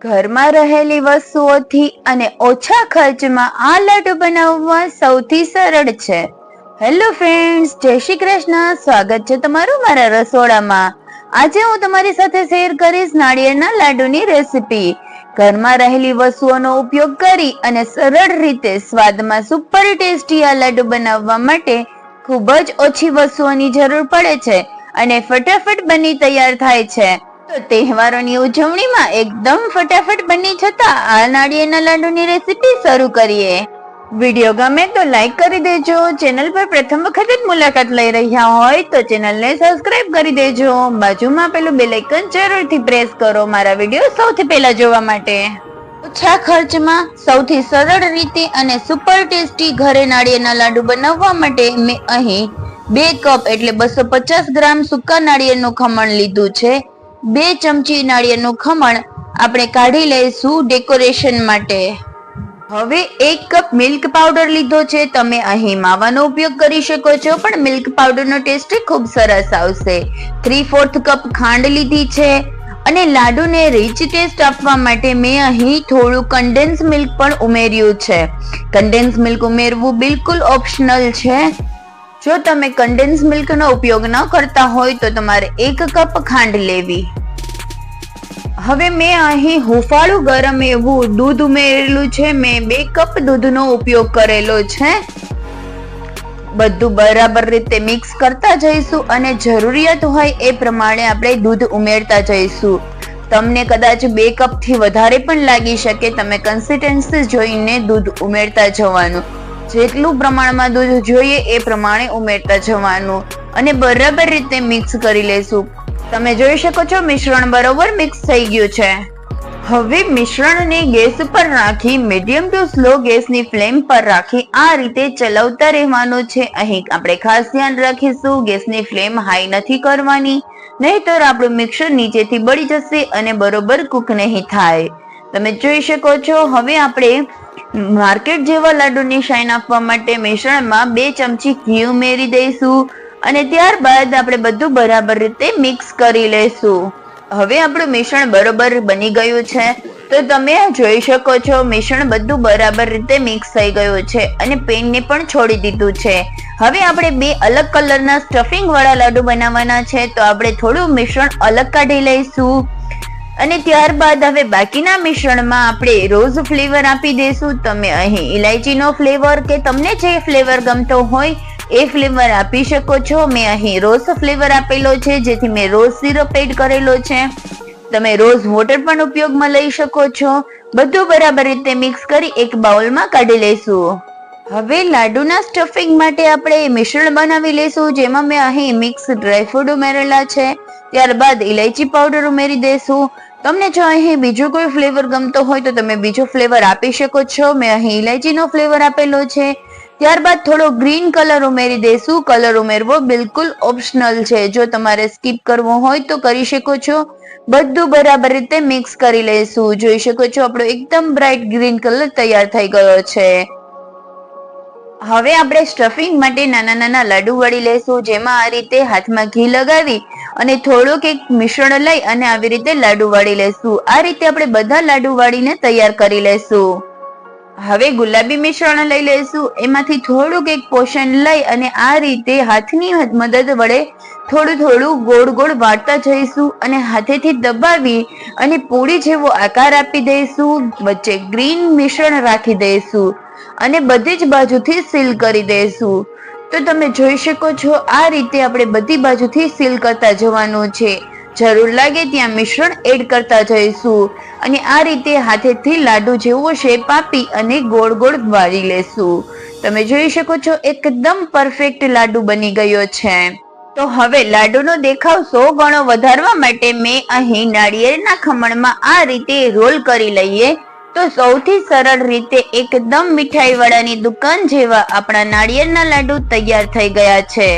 ઘરમાં રહેલી વસ્તુઓથી અને ઓછા ખર્ચમાં આ લાડુ બનાવવા સૌથી સરળ છે. હેલો ફ્રેન્ડ્સ જય શ્રી કૃષ્ણ. સ્વાગત છે તમારું મારા રસોડામાં. આજે હું તમારી સાથે શેર કરીશ નાળિયેરના લાડુની રેસીપી ઘરમાં રહેલી વસ્તુઓનો ઉપયોગ કરી અને સરળ રીતે સ્વાદમાં સુપર ટેસ્ટી આ લાડુ બનાવવા માટે ખૂબ જ ઓછી વસ્તુઓની જરૂર પડે છે અને ફટાફટ બની તૈયાર થાય છે. તો તહેવારોની ઉજવણીમાં એકદમ ફટાફટ બની છતાં આ નાળિયેરના લાડુની રેસીપી શરૂ કરીએ. વીડિયો ગમે તો લાઈક કરી દેજો, ચેનલ પર પ્રથમ વખત જ મુલાકાત લઈ રહ્યા હોય તો ચેનલને સબસ્ક્રાઇબ કરી દેજો. બાજુમાં પેલું બેલ આઇકન જરૂરથી પ્રેસ કરો મારા વીડિયો સૌથી પહેલા જોવા માટે. ઓછા ખર્ચમાં સૌથી સરળ રીતે અને સુપર ટેસ્ટી ઘરે નાળિયેરના લાડુ બનાવવા માટે મેં અહીં બે કપ એટલે બસો પચાસ ગ્રામ સૂકા નાળિયેરનું ખમણ લીધું છે. બે ચમચી નાળિયેરનું ખમણ આપણે કાઢી લઈશું ડેકોરેશન માટે. હવે એક કપ મિલ્ક પાવડર લીધો છે. તમે અહીં માવાનો ઉપયોગ કરી શકો છો, પણ મિલ્ક પાવડરનો ટેસ્ટ ખૂબ સરસ આવશે. થ્રી ફોર્થ કપ ખાંડ લીધી છે અને લાડુને રીચ ટેસ્ટ આપવા માટે મેં અહીં થોડું કન્ડેન્સ મિલ્ક પણ ઉમેર્યું છે. કન્ડેન્સ મિલ્ક ઉમેરવું બિલકુલ ઓપ્શનલ છે. જો તમે કન્ડેન્સ મિલ્કનો ઉપયોગ ન કરતા હોય તો તમારે એક કપ ખાંડ લેવી. હવે મેં અહીં હુંફાળું ગરમ એવું દૂધ ઉમેરેલું છે. મેં બે કપ દૂધનો ઉપયોગ કરેલો છે. બધું બરાબર રીતે મિક્સ કરતા જઈશું અને જરૂરિયાત હોય એ પ્રમાણે આપણે દૂધ ઉમેરતા જઈશું. તમને કદાચ બે કપથી વધારે પણ લાગી શકે. તમે કન્સિસ્ટન્સી જોઈને દૂધ ઉમેરતા જવાનું. જેટલું પ્રમાણમાં દૂધ જોઈએ એ પ્રમાણે ઉમેરતા જવાનું. અને બરાબર રીતે મિક્સ કરી લેશું. તમે જોઈ શકો છો મિશ્રણ બરોબર મિક્સ થઈ ગયું છે. હવે મિશ્રણને ગેસ પર રાખી મીડિયમ ટુ સ્લો ગેસની ફ્લેમ પર રાખી આ રીતે ચલાવતા રહેવાનું છે. અહીં આપણે ખાસ ધ્યાન રાખીશું ગેસની ફ્લેમ હાઈ નથી કરવાની, નહીતર આપણું મિક્સર નીચેથી બળી જશે અને બરોબર કૂક નહીં થાય. તમે જોઈ શકો છો હવે આપણે માર્કેટ જેવા લાડુની શાઇન આપવા માટે મિશ્રણમાં બે ચમચી ઘી ઉમેરી દઈશું. અને ત્યારબાદ આપણે બધું બરાબર રીતે મિક્સ કરી લઈશું હવે આપણું મિશ્રણ બરોબર બની ગયું છે. તો તમે જોઈ શકો છો, મિશ્રણ બધું બરાબર રીતે મિક્સ થઈ ગયું છે અને પેનને પણ છોડી દીધું છે. હવે આપણે બે અલગ કલરના સ્ટફિંગ વાળા લાડુ બનાવવાના છે, તો આપણે થોડું મિશ્રણ અલગ કાઢી લઈશું. અને ત્યારબાદ હવે બાકીના મિશ્રણમાં આપણે રોઝ ફ્લેવર આપી દઈશું તમે અહીં ઇલાયચીનો ફ્લેવર કે તમને જે ફ્લેવર ગમતો હોય એ ફ્લેવર આપી શકો છો. મેં અહીં રોઝ ફ્લેવર આપેલો છે, જેથી મેં રોઝ સિરપ એડ કરેલો છે. તમે રોઝ વોટર પણ ઉપયોગમાં લઈ શકો છો. બધું બરાબર રીતે મિક્સ કરી એક બાઉલમાં કાઢી લઈશું. હવે લાડુના સ્ટફિંગ માટે આપણે મિશ્રણ બનાવી લઈશું, જેમાં મેં અહીં મિક્સ ડ્રાયફ્રૂટ ઉમેરેલા છે. ત્યારબાદ ઇલાયચી પાવડર ઉમેરી દઈશું. તમને જો અહીં બીજો કોઈ ફ્લેવર ગમતો હોય તો તમે બીજો ફ્લેવર આપી શકો છો. મેં અહીં ઇલાયચીનો ફ્લેવર આપેલો છે. ત્યારબાદ થોડો ગ્રીન કલર ઉમેરી દઈશું. કલર ઉમેરવો બિલકુલ ઓપ્શનલ છે. જો તમારે સ્કીપ કરવો હોય તો કરી શકો છો. બધું બરાબર રીતે મિક્સ કરી લઈશું. જોઈ શકો છો આપણો એકદમ બ્રાઇટ ગ્રીન કલર તૈયાર થઈ ગયો છે. હવે આપણે સ્ટફિંગ માટે નાના નાના લાડુ વળી લઈશું, જેમાં આ રીતે હાથમાં ઘી લગાવી અને થોડુંક એક મિશ્રણ લઈ અને આવી રીતે લાડુ વાળી લેશું આ રીતે આપણે બધા લાડુ વાળીને તૈયાર કરી લેશું હવે ગુલાબી મિશ્રણ લઈ લઈશું. એમાંથી થોડુંક એક પોષણ લઈ અને આ રીતે હાથની મદદ વડે થોડું થોડું ગોળ ગોળ વાળતા જઈશું અને હાથેથી દબાવી અને પૂરી જેવો આકાર આપી દઈશું. વચ્ચે ગ્રીન મિશ્રણ રાખી દઈશું અને બધી જ બાજુથી સીલ કરી દઈશું. તો તમે જોઈ શકો છો આ રીતે આપણે બધી બાજુથી સીલ કરતા જવાનું છે. જરૂર લાગે ત્યાં મિશ્રણ એડ કરતા જઈશું. અને આ રીતે હાથેથી લાડુ જેવો શેપ આપી અને ગોળ ગોળ વાળી લેશું. તમે જોઈ શકો છો, એકદમ પરફેક્ટ લાડુ બની ગયો છે. તો હવે લાડુનો દેખાવ સો ગણો વધારવા માટે મેં અહીં નાળિયેરના ખમણમાં આ રીતે રોલ કરી લઈએ. તો સૌથી સરળ રીતે એકદમ મીઠાઈ વાળાની દુકાન જેવા આપણા નાળિયેરના લાડુ તૈયાર થઈ ગયા છે.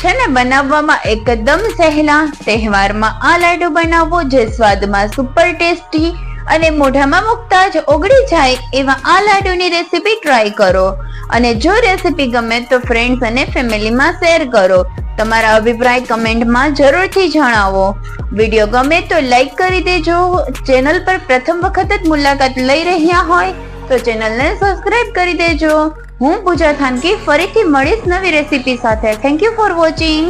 છે ને, બનાવવામાં એકદમ સહેલા તહેવારમાં આ લાડુ બનાવવો જે સ્વાદમાં સુપર ટેસ્ટી અને મોઢામાં મૂકતા જ ઓગળી જાય એવા આ લાડુની રેસીપી ટ્રાય કરો. અને જો રેસીપી ગમે તો ફ્રેન્ડ્સ અને ફેમિલીમાં શેર કરો. તમારા અભિપ્રાય કમેન્ટમાં જરૂરથી જણાવો. વીડિયો ગમે તો લાઈક કરી દેજો. ચેનલ પર પ્રથમ વખત જ મુલાકાત લઈ રહ્યા હોય તો ચેનલને સબસ્ક્રાઈબ કરી દેજો. હું પૂજા ખાનકી ફરીથી મળીશ નવી રેસીપી સાથે. Thank you for watching